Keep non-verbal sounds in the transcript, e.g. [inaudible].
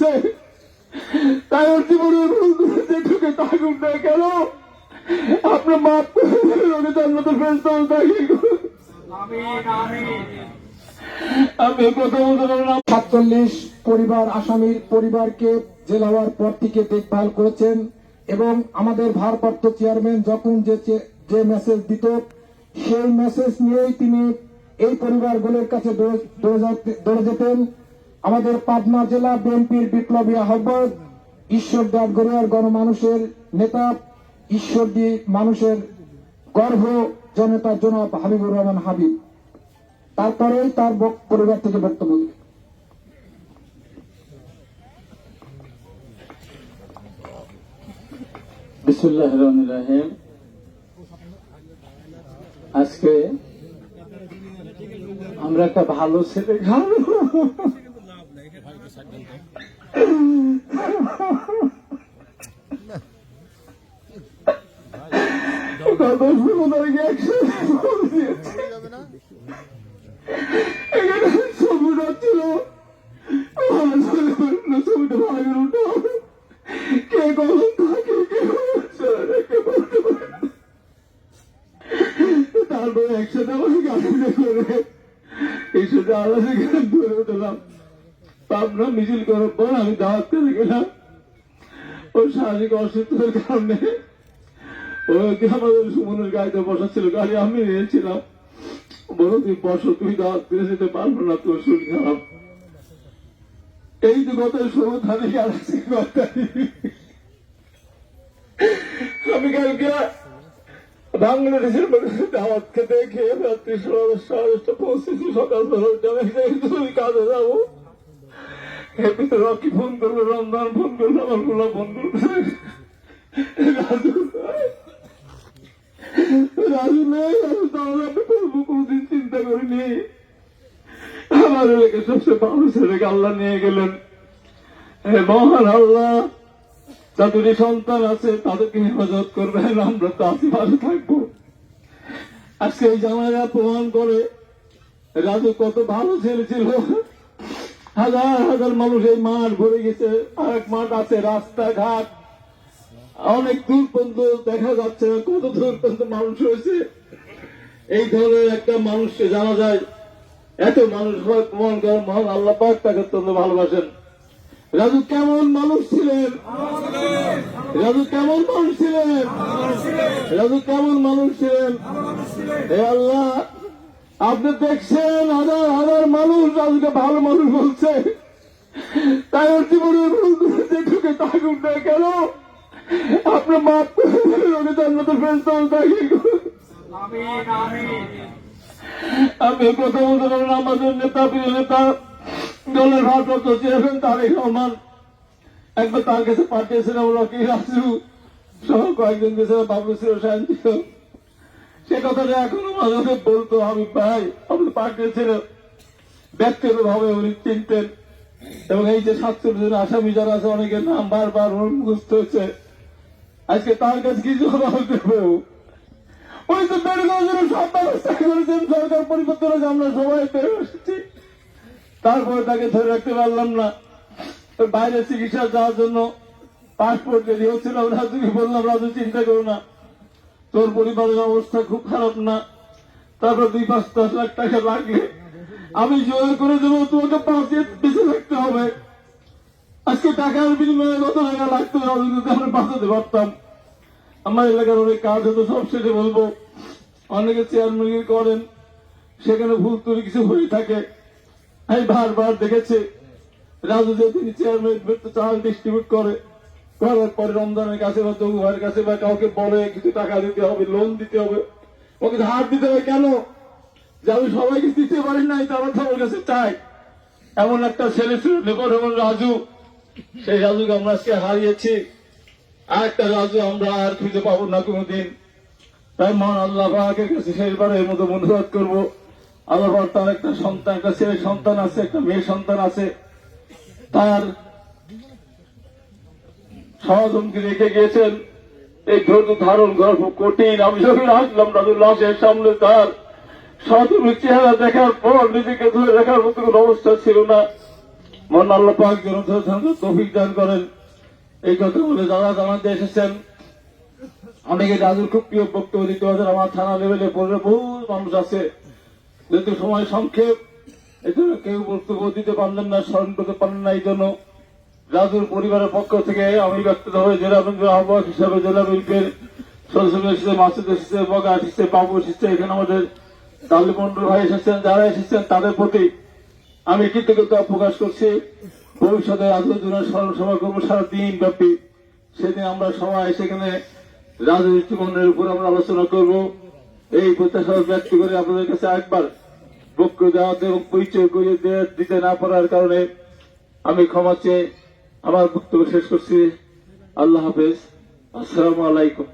বলছে তাই ওর ভুলগুলো যেটুকু থাকুক না কেন? আপনার মাপ ওকে জান্নাতের আমি সাতচল্লিশ পরিবার আসামির পরিবারকে পর থেকে দেখভাল করেছেন এবং আমাদের ভারপ্রাপ্ত চেয়ারম্যান যখন যে যে মেসেজ দিত সেই মেসেজ নিয়েই তিনি এই পরিবারগুলোর কাছে দৌড়ে যেতেন। আমাদের পাবনা জেলা বিএনপির বিপ্লবী আহ্বায়ক ঈশ্বর দাস গড়িয়ার গণমানুষের নেতা ঈশ্বরদী মানুষের গর্ভ জনতা জনাব হাবিবুর রহমান হাবিব। তারপরেই তার পরিবার থেকে বক্তব্য। বিসমুল্লাহ রহমান রাহিম। আজকে আমরা একটা ভালো ছেলে। খাব [laughs] কে কখন থাকে কে। তারপরে একসাথে আমাকে গাড়িতে করে এই সাথে আলাদা গান ধরে উঠলাম পাবনা মিছিল করার পর আমি দাওয়াত করে গেলাম। ওর শারীরিক অসুস্থতার কারণে ওকে আমাদের সুমনের গাড়িতে বসা ছিল গাড়ি আমি নিয়েছিলাম। বলো, তুই বসো, তুই দাওয়াত করে যেতে পারব না, তোর শরীর খারাপ। এই তো গত কত তারিখ? আমি কালকে বাংলাদেশের মধ্যে দাওয়াত খেতে খেয়ে রাত্রি ষোলো সকাল দশটা কাজে যাব। এর ভিতরে রকি ফোন করল, রমজান ফোন করল, আমারগুলো বন্ধু রাজু রাজু নেই আমি করব কোনদিন চিন্তা করিনি। আমার এলাকায় সবচেয়ে ভালো ছেলেকে আল্লাহ নিয়ে গেলেন। মহান আল্লাহ, যাদের সন্তান আছে, তাদেরকে হেফাজত করবেন, আমরা তো ভালো থাকব। আজকে এই জামাইরা প্রমাণ করে, রাজু কত ভালো ছেলে ছিল। হাজার হাজার মানুষ এই মাঠ ভরে গেছে। আরেক মাঠ আছে, রাস্তাঘাট। অনেক দূর পর্যন্ত দেখা যাচ্ছে কত দূর পর্যন্ত মানুষ হয়েছে এই ধরনের একটা মানুষকে জানা যায়। এত মানুষ প্রমাণ করেন মহান আল্লাহ পাক তাকে অত্যন্ত ভালোবাসেন। রাজু কেমন মানুষ ছিলেন? রাজু কেমন মানুষ ছিলেন? রাজু কেমন মানুষ ছিলেন? হে আল্লাহ আপনি দেখছেন হাজার হাজার মানুষ রাজুকে ভালো মানুষ বলছে। তাই ওর ভুলগুলো যেটুকু থাকুক না কেন? আপনার ফেরস্তাও দাখিল করুন আমি কথা বলতে আমাদের নেতা, প্রিয় নেতা, দলের ভারপ্রাপ্ত চেয়ারম্যান তারেক রহমান, একবার তার কাছে পাঠিয়েছিলাম রকি রাজু সহ কয়েকজন গেছিল বাবু ছিল শান্তি সে কথাটা এখনও মাঝে বলতো আমি ভাই আপনি পাঠিয়েছিলেন ব্যক্তিগত ভাবে উনি চিনতেন। এবং এই যে সাতচল্লিশ জন আসামি যারা আছে অনেকের নাম বারবার মুখস্থ হয়েছে। আজকে তার কাছে কিছু দেবো ওই তো বেড়ে সব ব্যবস্থা করেছেন সরকার পরিবর্তন হয়েছে, আমরা সবাই বেড়ে এসেছি। তারপরে তাকে ধরে রাখতে পারলাম না। বাইরে চিকিৎসা যাওয়ার জন্য পাসপোর্ট রেডি হচ্ছিল রাজুকে বললাম, রাজু, চিন্তা করো না। তোর পরিবারের অবস্থা খুব খারাপ না? তারপর দুই পাঁচ দশ লাখ টাকা লাগলে আমি জোর করে দেবো, তোমাকে পাঁচে বেঁচে থাকতে হবে। আজকে টাকার বিনিময়ে কত টাকা লাগতো আমরা বাঁচাতে পারতাম। আমার এলাকার অনেক কাজ হতো সব শেষে বলব। অনেকে চেয়ারম্যান করেন, সেখানে ভুল ত্রুটি কিছু হয়ে থাকে। আমি বারবার দেখেছি রাজু যে তিনি চেয়ারম্যান চাল ডিস্ট্রিবিউট করে। করার পরে রমজানের কাছে বা ভাইয়ের কাছে বা কাউকে বলে কিছু টাকা দিতে হবে লোন দিতে হবে, ওকে ধার দিতে হবে কেন? যে আমি সবাইকে দিতে পারি নাই, তারা আমার কাছে চাই। এমন একটা ছেলে ছিল নেপর এমন রাজু। সেই রাজুকে আমরা আজকে হারিয়েছি। আর একটা রাজু আমরা আর খুঁজে পাবো না কোনোদিন। তাই মহান আল্লাহ পাকের কাছে শেষবারের মতো অনুরোধ করব। আল্লাহ তার একটা সন্তান, একটা ছেলে সন্তান আছে, একটা মেয়ে সন্তান আছে। তার সহজমকে রেখে গিয়েছেন। এই ধৈর্য ধারণ করা খুব কঠিন। আমি যখন আসলাম, রাজু লাশের সামনে তার সহজমের চেহারা দেখার পর নিজেকে ধরে রাখার মতো কোনো অবস্থা ছিল না। মন আল্লাহ দান করেন। এই কথা বলে যারা জানাতে এসেছেন, অনেকে রাজুর খুব প্রিয় বক্তব্য দিতে পারেন আমার থানা লেভেলে পড়ে বহু মানুষ আছে। যেহেতু সময় সংক্ষেপ এই জন্য কেউ বক্তব্য দিতে পারলেন না, স্মরণ করতে পারলেন না, এই জন্য রাজুর পরিবারের পক্ষ থেকে আমি ব্যক্তিগতভাবে জেলা ব্যাংকের আহ্বায়ক হিসাবে জেলা ব্যাংকের সদস্য এসেছে, মাসুদ এসেছে, বগা এসেছে, বাবু এসেছে, এখানে আমাদের তালি মন্ডল ভাই এসেছেন, যারা এসেছেন, তাদের প্রতি আমি কৃতজ্ঞতা প্রকাশ করছি। ভবিষ্যতে জন্য স্মরণ সভা করব, সারা দিন ব্যাপী। সেদিন আমরা সবাই সেখানে রাজনৈতিক জীবনের উপর আমরা আলোচনা করব। এই প্রত্যাশা ব্যক্ত করে আপনাদের কাছে একবার বক্য দেওয়াতে এবং পরিচয় করে দে- দিতে না পারার কারণে আমি ক্ষমা চেয়ে আমার বক্তব্য শেষ করছি। আল্লাহ হাফেজ। আসসালামু আলাইকুম।